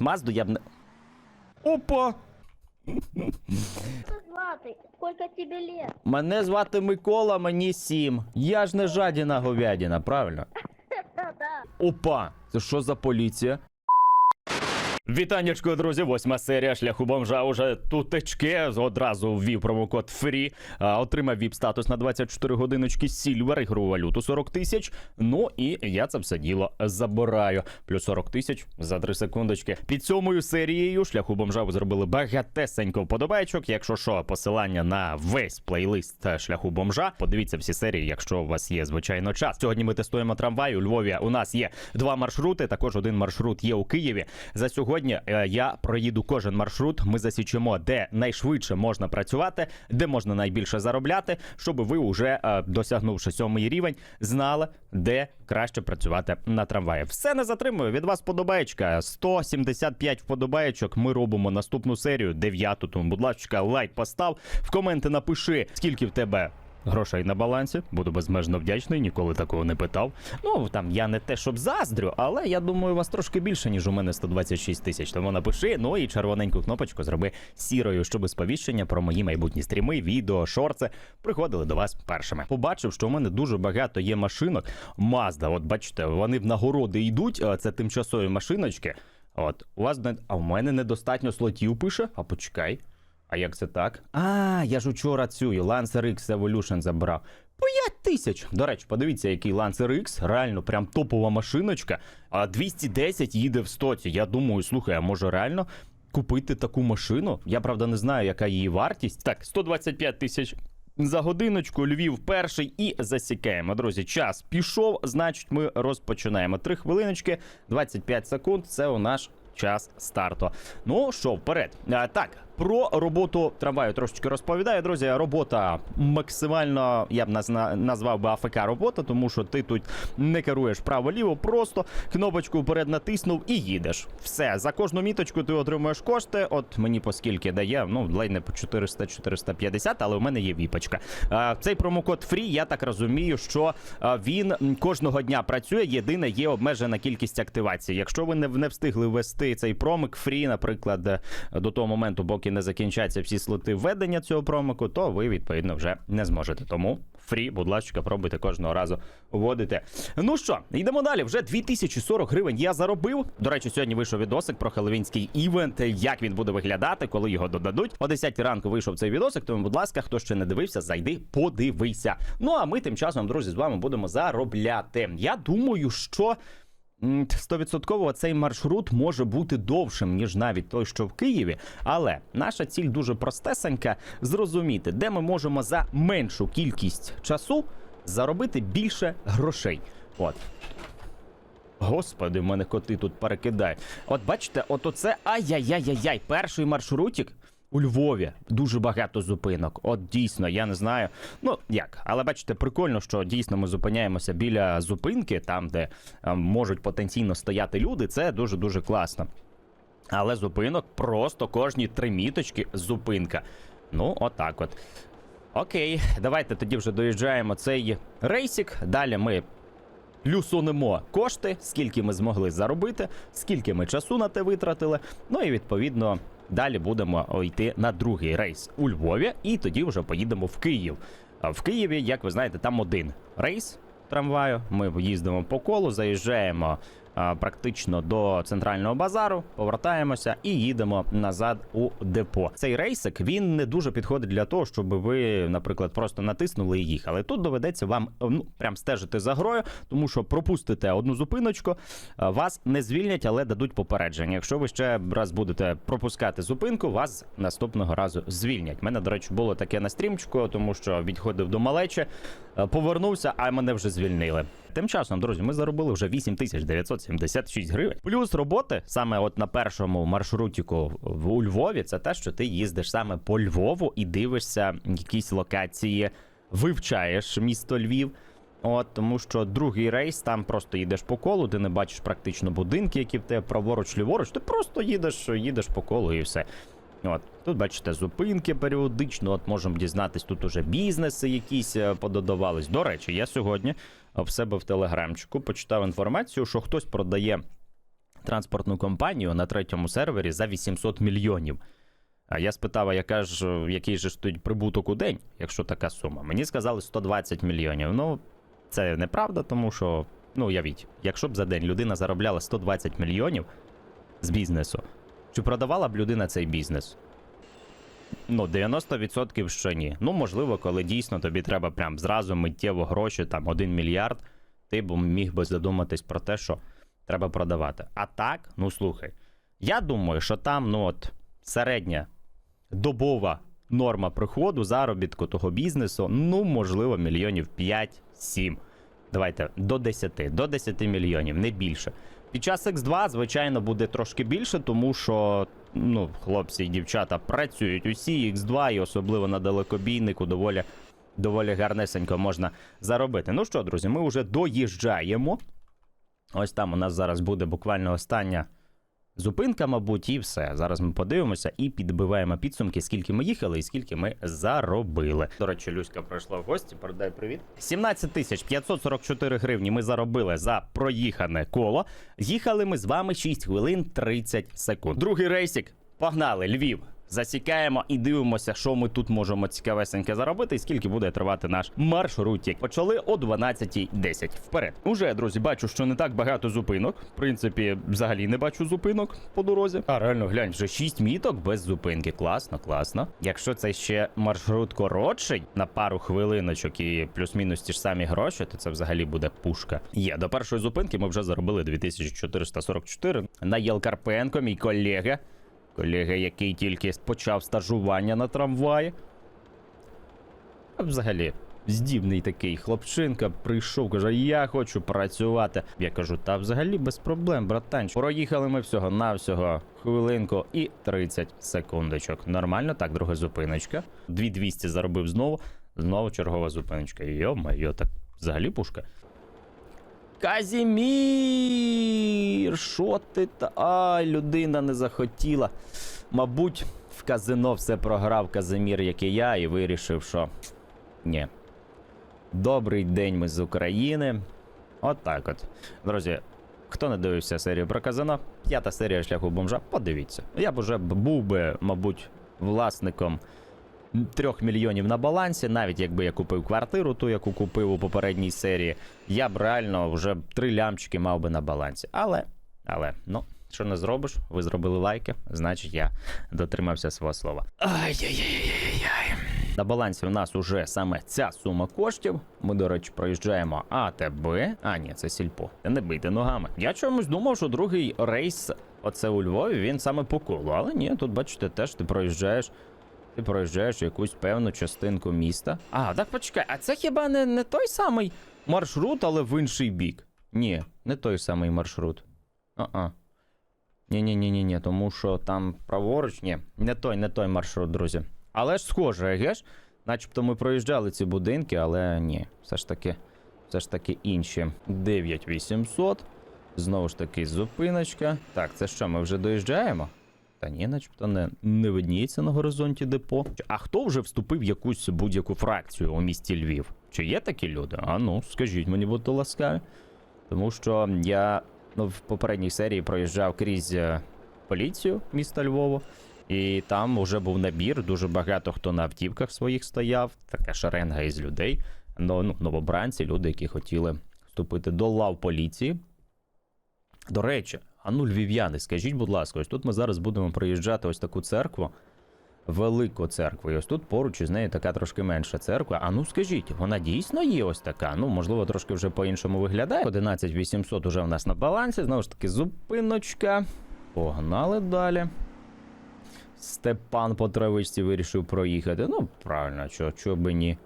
Мазду я б не. Опа! звати? Сколько тебе лет? Мене звати Микола, мені сім. Я ж не жадіна говядіна, правильно? Да. Опа! Це що за поліція? Вітаннячко, друзі, восьма серія шляху бомжа уже тутечки. Одразу ввів промокод а, отримав віп статус на 24 годиночки Silver, ігрову валюту 40 тисяч. Ну і я це все діло забираю. Плюс 40 тисяч за 3 секундочки. Під сьомою серією шляху бомжа ви зробили багатесенько вподобайчок. Якщо що, посилання на весь плейлист шляху бомжа. Подивіться всі серії, якщо у вас є звичайно час. Сьогодні ми тестуємо трамвай у Львові. У нас є два маршрути. Також один маршрут є у Києві. За сьогодні е, я проїду кожен маршрут. Ми засічемо, де найшвидше можна працювати, де можна найбільше заробляти, щоб ви вже е, досягнувши сьомий рівень, знали, де краще працювати на трамваї. Все не затримую. Від вас подобаєчка. 175 вподобаєчок. Ми робимо наступну серію, дев'яту. Тому, будь ласка, лайк постав. В коменти напиши, скільки в тебе. Грошей на балансі, буду безмежно вдячний, ніколи такого не питав. Ну там я не те, щоб заздрю, але я думаю, вас трошки більше, ніж у мене 126 тисяч. Тому напиши, ну і червоненьку кнопочку зроби сірою, щоб сповіщення про мої майбутні стріми, відео, шорти приходили до вас першими. Побачив, що у мене дуже багато є машинок. Mazda, от бачите, вони в нагороди йдуть. а Це тимчасові машиночки. От у вас а у мене недостатньо слотів пише. А почекай. А як це так? А, я ж учора цю Lancer X Evolution забрав. 5 тисяч. До речі, подивіться, який Lancer X, реально прям топова машиночка. А 210 їде в стоці. Я думаю, слухай, а може реально купити таку машину? Я правда не знаю, яка її вартість. Так, 125 тисяч. За годиночку Львів перший і засікаємо. Друзі, час пішов, значить, ми розпочинаємо. Три хвилиночки, 25 секунд. Це у наш час старту. Ну що, вперед. А, так, про роботу трамваю трошечки розповідаю. Друзі, робота максимально, я б назвав би АФК робота, тому що ти тут не керуєш право-ліво, просто кнопочку вперед натиснув і їдеш. Все, за кожну міточку ти отримуєш кошти. От мені по скільки дає, ну, ледь не по 400-450, але у мене є віпочка. Цей промокод FREE, я так розумію, що він кожного дня працює. Єдине, є обмежена кількість активацій. Якщо ви не, встигли ввести цей промик FREE, наприклад, до того моменту, поки не закінчаться всі слоти введення цього промику, то ви відповідно вже не зможете. Тому фрі, будь ласка, пробуйте кожного разу вводити. Ну що, йдемо далі. Вже 2040 гривень я заробив. До речі, сьогодні вийшов відосик про хеловінський івент, як він буде виглядати, коли його додадуть. О 10 ранку вийшов цей відосик. Тому, будь ласка, хто ще не дивився, зайди, подивися. Ну а ми тим часом, друзі, з вами будемо заробляти. Я думаю, що. Стовідсотково цей маршрут може бути довшим, ніж навіть той, що в Києві. Але наша ціль дуже простесенька зрозуміти, де ми можемо за меншу кількість часу заробити більше грошей. От. Господи, в мене коти тут перекидають. От бачите, от оце ай-яй-яй-яй-яй, перший маршрутик. У Львові дуже багато зупинок. От дійсно, я не знаю. Ну як, але бачите, прикольно, що дійсно ми зупиняємося біля зупинки, там, де е, можуть потенційно стояти люди. Це дуже дуже класно. Але зупинок просто кожні три міточки зупинка. Ну, отак от. Окей, давайте тоді вже доїжджаємо цей рейсик. Далі ми люсунемо кошти, скільки ми змогли заробити, скільки ми часу на те витратили. Ну і відповідно далі будемо йти на другий рейс у Львові, і тоді вже поїдемо в Київ. В Києві, як ви знаєте, там один рейс трамваю. Ми їздимо по колу, заїжджаємо практично до центрального базару, повертаємося і їдемо назад у депо. Цей рейсик він не дуже підходить для того, щоб ви, наприклад, просто натиснули і їхали. Тут доведеться вам ну прям стежити за грою, тому що пропустите одну зупиночку, вас не звільнять, але дадуть попередження. Якщо ви ще раз будете пропускати зупинку, вас наступного разу звільнять. Мене, до речі, було таке на стрімчику, тому що відходив до малечі, повернувся, а мене вже звільнили. Тим часом, друзі, ми заробили вже 8976 гривень. Плюс роботи саме от на першому маршрутіку у Львові, це те, що ти їздиш саме по Львову і дивишся якісь локації, вивчаєш місто Львів. От тому, що другий рейс там просто їдеш по колу, ти не бачиш практично будинки, які в тебе праворуч, ліворуч. Ти просто їдеш, їдеш по колу і все. От тут бачите зупинки періодично. От можемо дізнатись, тут уже бізнеси якісь е, пододавались. До речі, я сьогодні е, в себе в телеграмчику почитав інформацію, що хтось продає транспортну компанію на третьому сервері за 800 мільйонів. А я спитав, а яка ж, який же стоїть прибуток у день, якщо така сума. Мені сказали 120 мільйонів. Ну, це неправда, тому що, ну, уявіть, якщо б за день людина заробляла 120 мільйонів з бізнесу, чи продавала б людина цей бізнес? Ну, 90% що ні. Ну, можливо, коли дійсно тобі треба прям зразу миттєво гроші, там 1 мільярд, ти б міг би задуматись про те, що треба продавати. А так, ну слухай, я думаю, що там, ну от, середня добова норма приходу, заробітку того бізнесу, ну, можливо, мільйонів 5-7. Давайте до 10, до 10 мільйонів, не більше. Під час X2, звичайно, буде трошки більше, тому що ну, хлопці і дівчата працюють усі X2, і особливо на далекобійнику доволі, доволі гарнесенько можна заробити. Ну що, друзі, ми вже доїжджаємо. Ось там у нас зараз буде буквально остання зупинка, мабуть, і все. Зараз ми подивимося і підбиваємо підсумки, скільки ми їхали і скільки ми заробили. До речі, Люська пройшла в гості. Передай привіт. 17 тисяч 544 гривні ми заробили за проїхане коло. Їхали ми з вами 6 хвилин 30 секунд. Другий рейсик. Погнали, Львів. Засікаємо і дивимося, що ми тут можемо цікавесеньке заробити, і скільки буде тривати наш маршрутик. Почали о 12.10. Вперед. Уже, друзі, бачу, що не так багато зупинок. В принципі, взагалі не бачу зупинок по дорозі. А реально, глянь, вже 6 міток без зупинки. Класно, класно. Якщо це ще маршрут коротший на пару хвилиночок і плюс-мінус ті ж самі гроші, то це взагалі буде пушка. Є до першої зупинки. Ми вже заробили 2444. Наєл Карпенко, мій колега. Колега, який тільки почав стажування на трамваї. А взагалі, здібний такий хлопчинка прийшов, каже: Я хочу працювати. Я кажу, та взагалі без проблем, братанчик. Проїхали ми всього навсього хвилинку і 30 секундочок. Нормально, так, друга зупиночка. 2200 заробив знову. Знову чергова зупиночка. Йо-майо, так взагалі пушка. Казімір! Що ти та. Ай, людина не захотіла. Мабуть, в казино все програв Казимір, як і я, і вирішив, що. Ні. Добрий день ми з України. От так от. Друзі, хто не дивився серію про казино, п'ята серія шляху бомжа, подивіться. Я б уже був би, мабуть, власником трьох мільйонів на балансі, навіть якби я купив квартиру, ту, яку купив у попередній серії, я б реально вже три лямчики мав би на балансі. Але, але, ну, що не зробиш, ви зробили лайки, значить я дотримався свого слова. Ай-яй-яй-яй-яй. На балансі в нас уже саме ця сума коштів. Ми, до речі, проїжджаємо АТБ. А, ні, це сільпо. Не бийте ногами. Я чомусь думав, що другий рейс, оце у Львові, він саме по колу. Але ні, тут бачите, теж ти проїжджаєш. Ти проїжджаєш якусь певну частинку міста. А, так почекай, а це хіба не, не той самий маршрут, але в інший бік? Ні, не той самий маршрут. А-а. Ні-ні-ні, ні, тому що там праворуч, ні, не той, не той маршрут, друзі. Але ж схоже, еге ж? Начебто ми проїжджали ці будинки, але ні, все ж таки, все ж таки інші. 9800. Знову ж таки, зупиночка. Так, це що, ми вже доїжджаємо? Та ні, начебто не, не видніється на горизонті депо. А хто вже вступив в якусь будь-яку фракцію у місті Львів? Чи є такі люди? А ну, скажіть мені, будьте ласкаві. Тому що я ну, в попередній серії проїжджав крізь е, поліцію міста Львова, і там вже був набір. Дуже багато хто на автівках своїх стояв, така шеренга із людей. Ну, ну, новобранці, люди, які хотіли вступити до лав поліції. До речі, а ну, львів'яни, скажіть, будь ласка, ось тут ми зараз будемо проїжджати ось таку церкву, велику церкву. І ось тут поруч із нею така трошки менша церква. А ну скажіть, вона дійсно є ось така? Ну, можливо, трошки вже по-іншому виглядає. 11800 уже в нас на балансі. Знову ж таки, зупиночка. Погнали далі. Степан по травичці вирішив проїхати. Ну, правильно, чого чо би ні.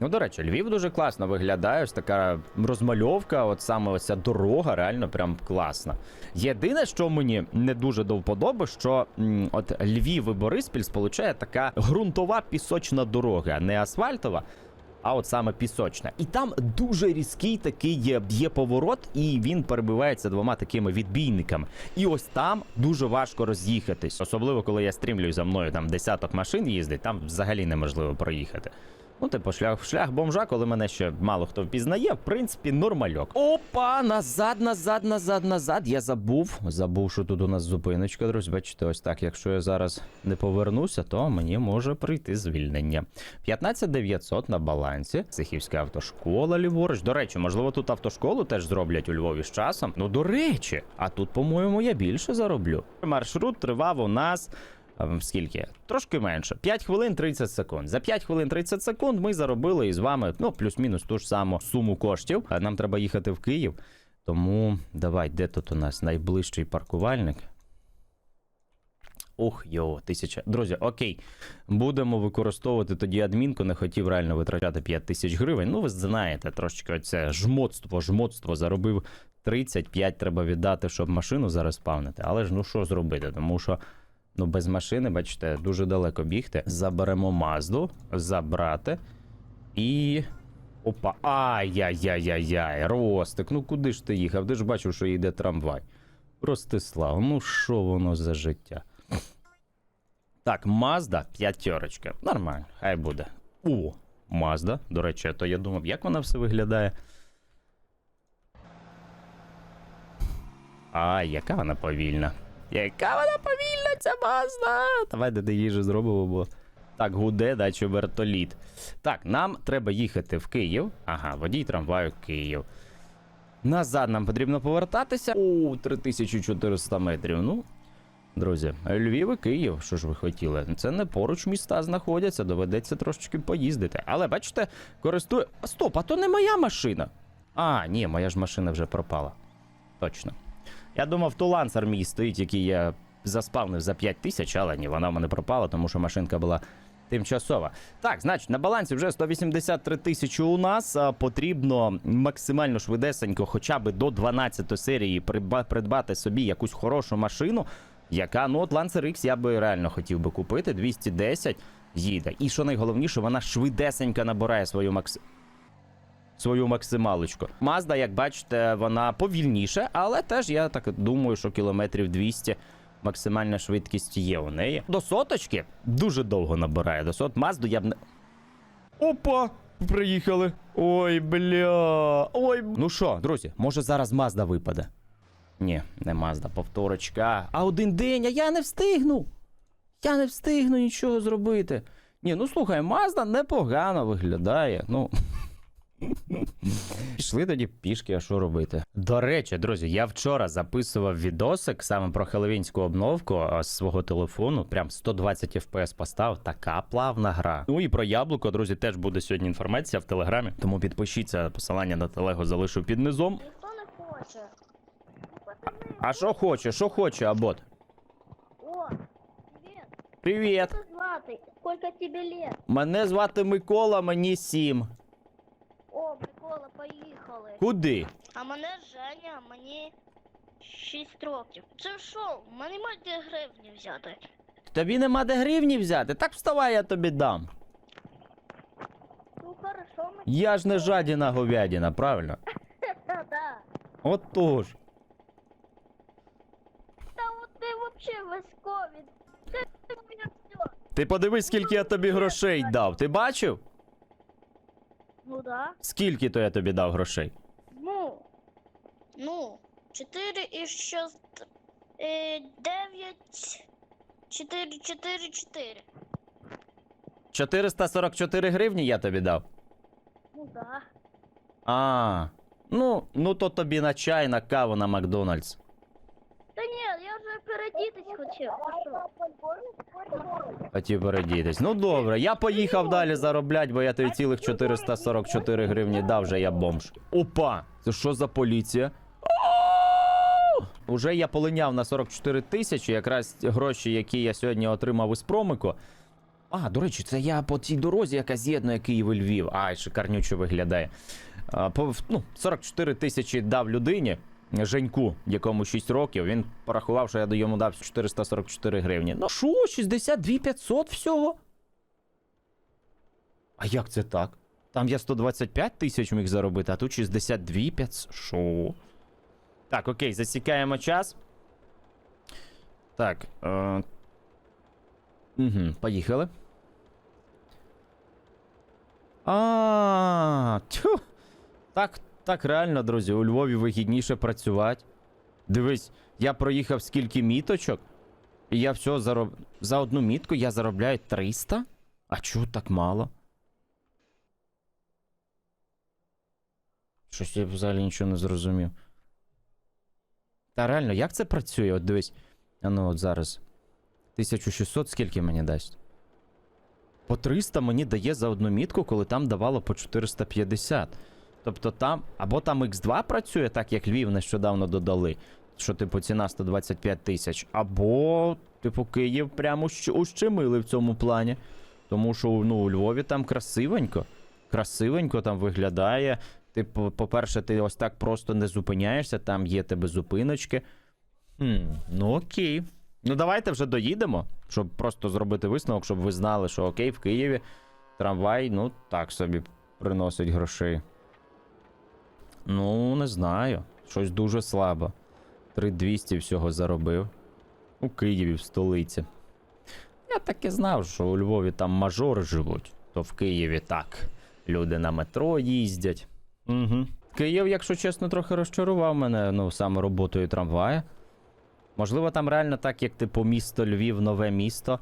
Ну, до речі, Львів дуже класно виглядає. Ось така розмальовка, от саме ось ця дорога, реально прям класна. Єдине, що мені не дуже до вподоби, що от Львів і Бориспіль сполучає така ґрунтова пісочна дорога, не асфальтова. А от саме пісочна. І там дуже різкий такий є, є поворот, і він перебивається двома такими відбійниками. І ось там дуже важко роз'їхатись. Особливо, коли я стрімлюю за мною там десяток машин їздить, там взагалі неможливо проїхати. Ну, типу, шлях, шлях бомжа, коли мене ще мало хто впізнає, в принципі, нормальок. Опа, назад, назад, назад, назад. Я забув. Забув, що тут у нас зупиночка, друзі. Бачите, ось так. Якщо я зараз не повернуся, то мені може прийти звільнення. 15900 на балансі. Сихівська автошкола ліворуч. До речі, можливо, тут автошколу теж зроблять у Львові з часом. Ну, до речі, а тут, по-моєму, я більше зароблю. Маршрут тривав у нас. Скільки? Трошки менше. 5 хвилин 30 секунд. За 5 хвилин 30 секунд ми заробили із вами ну, плюс-мінус ту ж саму суму коштів. А Нам треба їхати в Київ. Тому давай, де тут у нас найближчий паркувальник? Ух, йо, тисяча. Друзі, окей. Будемо використовувати тоді адмінку. Не хотів реально витрачати 5 тисяч гривень. Ну, ви знаєте, трошечки оце жмотство, жмотство заробив 35 треба віддати, щоб машину зараз спавнити. Але ж ну що зробити? Тому що ну, без машини, бачите, дуже далеко бігти. Заберемо Мазду, забрати і. Опа, ай-яй-яй-яй-яй, Ростик, ну куди ж ти їхав? Ти ж бачив, що йде трамвай. Ростислав, ну що воно за життя? Так, Мазда п'ятерочка. Нормально, хай буде. О, Мазда. До речі, то я думав, як вона все виглядає. Ай, яка вона повільна. Яка вона повільна, ця Мазда. Давай де їжу зробимо, бо. Так, гуде, дачі вертоліт. Так, нам треба їхати в Київ. Ага, водій трамваю Київ. Назад нам потрібно повертатися. О, 3400 метрів. Ну, друзі, Львів і Київ, що ж ви хотіли? Це не поруч міста знаходяться, доведеться трошечки поїздити. Але бачите, користує. Стоп, а то не моя машина. А, ні, моя ж машина вже пропала. Точно. Я думав, то лансер мій стоїть, який я заспавнив за 5 тисяч, але ні, вона в мене пропала, тому що машинка була тимчасова. Так, значить, на балансі вже 183 тисячі у нас. Потрібно максимально швидесенько, хоча б до 12 серії, придбати собі якусь хорошу машину, яка, ну, от Lancer X я би реально хотів би купити. 210 їде. І що найголовніше, вона швидесенько набирає свою макс свою максималочку. Мазда, як бачите, вона повільніше, але теж я так думаю, що кілометрів 200 максимальна швидкість є у неї. До соточки дуже довго набирає. До сот Мазду я б не. Опа! Приїхали. Ой, бля. Ой. Ну що, друзі, може зараз Мазда випаде? Ні, не Мазда, повторочка. А один день, а я не встигну. Я не встигну нічого зробити. Ні, ну слухай, Мазда непогано виглядає. Ну. Пішли тоді пішки, а що робити? До речі, друзі, я вчора записував відосик саме про хеловінську обновку з свого телефону. Прям 120 FPS поставив. Така плавна гра. Ну і про яблуко, друзі, теж буде сьогодні інформація в телеграмі. Тому підпишіться, посилання на телегу залишу під низом. Ніхто не хоче. А що хоче, що хоче, абот? о, привіт. Привіт! Сколько тебе лет? Мене звати Микола, мені сім. Поїхали. Куди? А мене Женя, мені 6 років. Це що? Мене нема де гривні взяти. Тобі нема де гривні взяти? Так вставай, я тобі дам. Ну хорошо, ми... Я ж не жадіна говядина, правильно? Да. Отож. Та от ти ти моє все. Ти подивись, скільки я тобі грошей дав. Ти бачив? Ну да. Скільки то я тобі дав грошей? Ну. Ну. 4 і 6. Е, 9. 4, 4, 4. 444 гривні я тобі дав. Ну да. А. Ну, ну то тобі на чай, на каву на Макдональдс. Передітись. Ти? Хотів передітись. Ну добре, я поїхав далі зароблять, бо я тобі цілих 444 гривні дав, вже я бомж. Опа! Це що за поліція? Уже я полиняв на 44 тисячі, якраз гроші, які я сьогодні отримав із промику. А, до речі, це я по цій дорозі, яка з'єднує Київ і Львів. Ай, шикарнюче виглядає. А, по, ну, 44 тисячі дав людині. Женьку, якому 6 років, він порахував, що я йому дав 444 гривні. Ну що, 62 500 всього? А як це так? Там я 125 тисяч міг заробити, а тут 62 500. Що? Так, окей, засікаємо час. Так. Е... Угу, поїхали. А, тьфу. Так, так реально, друзі, у Львові вигідніше працювати. Дивись, я проїхав скільки міточок, і я все зароб... за одну мітку я заробляю 300? А чого так мало? Щось я взагалі нічого не зрозумів. Та реально, як це працює? От дивись. А ну от зараз. 1600 скільки мені дасть? По 300 мені дає за одну мітку, коли там давало по 450. Тобто там, або там X2 працює, так як Львів нещодавно додали, що типу ціна 125 тисяч, або, типу, Київ прямо ущемили в цьому плані. Тому що ну, у Львові там красивенько. Красивенько там виглядає. Типу, по-перше, ти ось так просто не зупиняєшся, там є тебе зупиночки. Хм, ну окей. Ну давайте вже доїдемо, щоб просто зробити висновок, щоб ви знали, що окей, в Києві трамвай, ну так собі приносить грошей. Ну, не знаю. Щось дуже слабо. 3200 всього заробив. У Києві, в столиці. Я так і знав, що у Львові там мажори живуть, то в Києві так. Люди на метро їздять. Угу. Київ, якщо чесно, трохи розчарував мене, ну, саме роботою трамвая. Можливо, там реально так, як типу місто Львів, нове місто.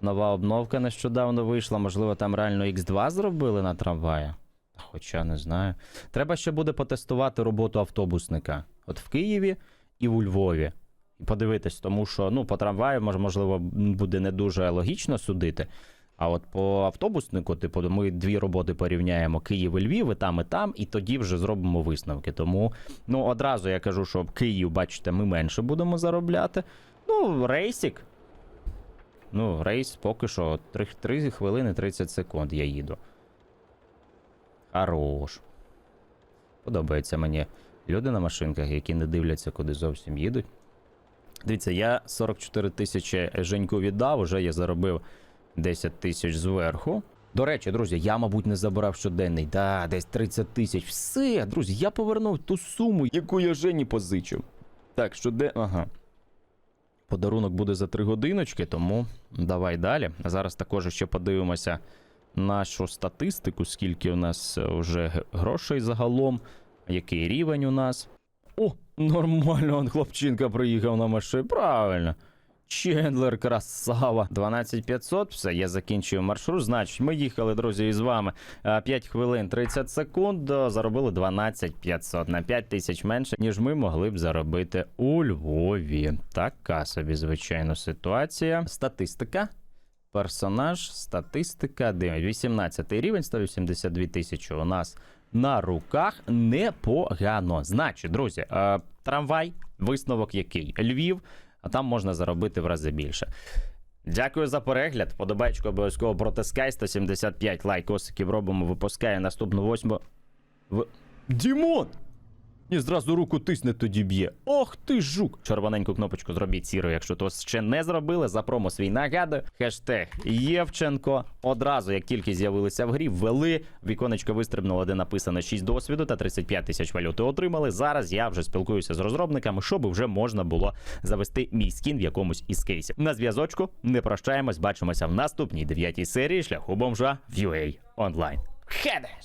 Нова обновка нещодавно вийшла. Можливо, там реально X2 зробили на трамваї. Хоча не знаю. Треба ще буде потестувати роботу автобусника. От в Києві і у Львові. І подивитись, тому що ну, по трамваю, можливо, буде не дуже логічно судити. А от по автобуснику, типу, ми дві роботи порівняємо Київ і Львів, і там, і там, і тоді вже зробимо висновки. Тому ну, одразу я кажу, що Київ, бачите, ми менше будемо заробляти. Ну, рейсик. Ну, рейс поки що 3, 3 хвилини 30 секунд я їду. Хорош. Подобається мені люди на машинках, які не дивляться, куди зовсім їдуть. Дивіться, я 44 тисячі Женьку віддав, уже я заробив 10 тисяч зверху. До речі, друзі, я, мабуть, не забирав щоденний. Да, десь 30 тисяч. Все, друзі, я повернув ту суму, яку я Жені позичив. Так, щоден... Ага. Подарунок буде за 3 годиночки, тому давай далі. Зараз також ще подивимося нашу статистику, скільки у нас е, вже грошей загалом, який рівень у нас. О, нормально, он хлопчинка приїхав на машині. Правильно. Чендлер, красава. 12500, все, я закінчую маршрут. Значить, ми їхали, друзі, із вами е, 5 хвилин 30 секунд. е, Заробили 12500 на 5 тисяч менше, ніж ми могли б заробити у Львові. Така собі, звичайно, ситуація. Статистика. Персонаж, статистика, дивимось, 18 рівень, 182 тисячі у нас на руках. Непогано. Значить, друзі, е, трамвай, висновок який? Львів, а там можна заробити в рази більше. Дякую за перегляд. Подобайку обов'язково протискай. 175 лайкосиків робимо. Випускає наступну восьму. В... Дімон! Ні, зразу руку тисне тоді б'є. Ох ти жук! Червоненьку кнопочку зробіть сірою, якщо то ще не зробили. За промо свій нагадую. Хештег Євченко. Одразу, як тільки з'явилися в грі, ввели. Віконечко вистрибнуло, де написано 6 досвіду та 35 тисяч валюти отримали. Зараз я вже спілкуюся з розробниками, щоб вже можна було завести мій скін в якомусь із кейсів. На зв'язочку не прощаємось, бачимося в наступній дев'ятій серії шляху бомжа в UA Online. Хедеш!